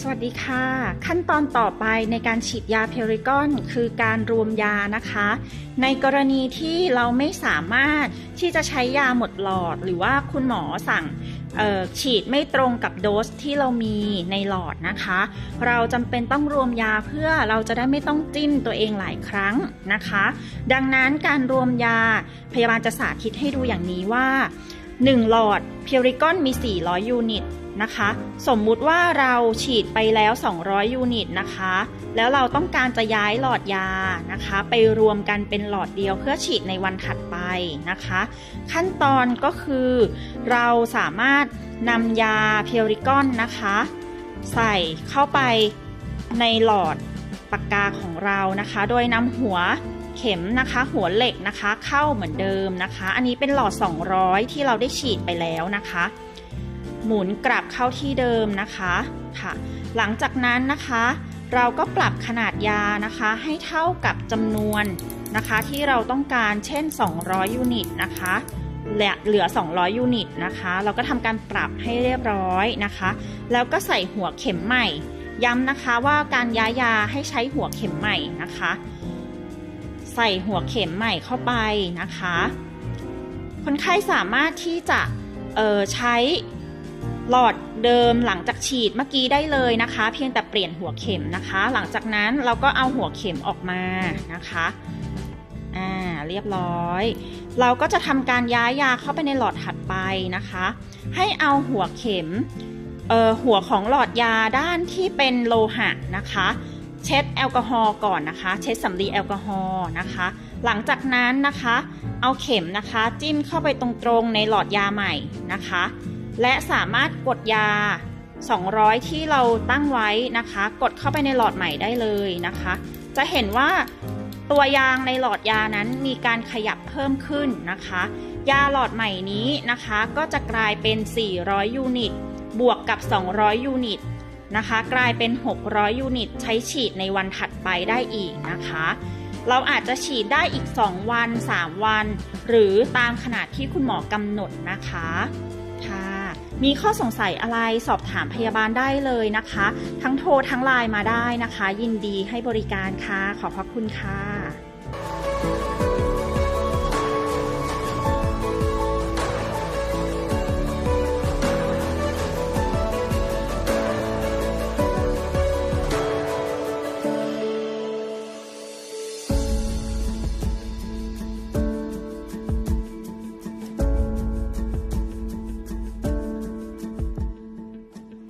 สวัสดีค่ะ ขั้นตอนต่อไปในการฉีดยาเพริกอนคือการรวมยานะคะ ในกรณีที่เราไม่สามารถที่จะใช้ยาหมดหลอด หรือว่าคุณหมอสั่งฉีดไม่ตรงกับโดสที่เรามีในหลอดนะคะ เราจำเป็นต้องรวมยาเพื่อเราจะได้ไม่ต้องจิ้มตัวเองหลายครั้งนะคะ ดังนั้นการรวมยาพยาบาลจะสาธิตให้ดูอย่างนี้ว่า 1 หลอดเพียริกอนมี 400 ยูนิตนะคะ สมมุติว่าเราฉีดไปแล้ว 200 ยูนิตนะคะ แล้วเราต้องการจะย้ายหลอดยานะคะ ไปรวมกันเป็นหลอดเดียวเพื่อฉีดในวันถัดไปนะคะ ขั้นตอนก็คือ เราสามารถนำยาเพียริกอนนะคะ ใส่เข้าไปในหลอดปากกาของเรานะคะ โดยนำหัว เข็มนะคะ หัวเหล็กนะคะ เข้าเหมือนเดิมนะคะ อันนี้เป็นหลอด 200 ที่เราได้ฉีดไปแล้วนะคะ หมุนกลับเข้าที่เดิมนะคะค่ะ หลังจากนั้นนะคะ เราก็ปรับขนาดยานะคะ ให้เท่ากับจำนวนนะคะ ที่เราต้องการเช่น 200 ยูนิตนะคะเหลือเหลือ200 ยูนิตนะคะ เราก็ทำการปรับให้เรียบร้อยนะคะ แล้วก็ใส่หัวเข็มใหม่ ย้ำนะคะว่าการย้ายยาให้ใช้หัวเข็มใหม่นะคะ ใส่หัวเข็มใหม่เข้าไปนะคะ คนไข้สามารถที่จะใช้หลอดเดิมหลังจากฉีดเมื่อกี้ได้เลยนะคะ เพียงแต่เปลี่ยนหัวเข็มนะคะ หลังจากนั้นเราก็เอาหัวเข็มออกมานะคะอ่าเรียบร้อย เราก็จะทำการย้ายยาเข้าไปในหลอดถัดไปนะคะ ให้เอาหัวเข็มหัวของหลอดยาด้านที่เป็นโลหะนะคะ เช็ดแอลกอฮอล์ก่อนนะคะ เช็ดสำลีแอลกอฮอล์นะคะ หลังจากนั้นนะคะ เอาเข็มนะคะ จิ้มเข้าไปตรงๆในหลอดยาใหม่นะคะ และสามารถกดยา 200 ที่เราตั้งไว้นะคะ กดเข้าไปในหลอดใหม่ได้เลยนะคะ จะเห็นว่าตัวยางในหลอดยานั้นมีการขยับเพิ่มขึ้นนะคะ ยาหลอดใหม่นี้นะคะ ก็จะกลายเป็น 400 ยูนิต บวกกับ 200 ยูนิต นะคะ กลายเป็น 600 ยูนิต ใช้ฉีดในวันถัดไปได้อีกนะคะ เราอาจจะฉีดได้อีก 2 วัน 3 วัน หรือตามขนาดที่คุณหมอกำหนดนะคะค่ะมีข้อสงสัยอะไรสอบถามพยาบาลได้เลยนะคะ ทั้งโทรทั้งไลน์มาได้นะคะ ยินดีให้บริการค่ะ ขอบพระคุณค่ะ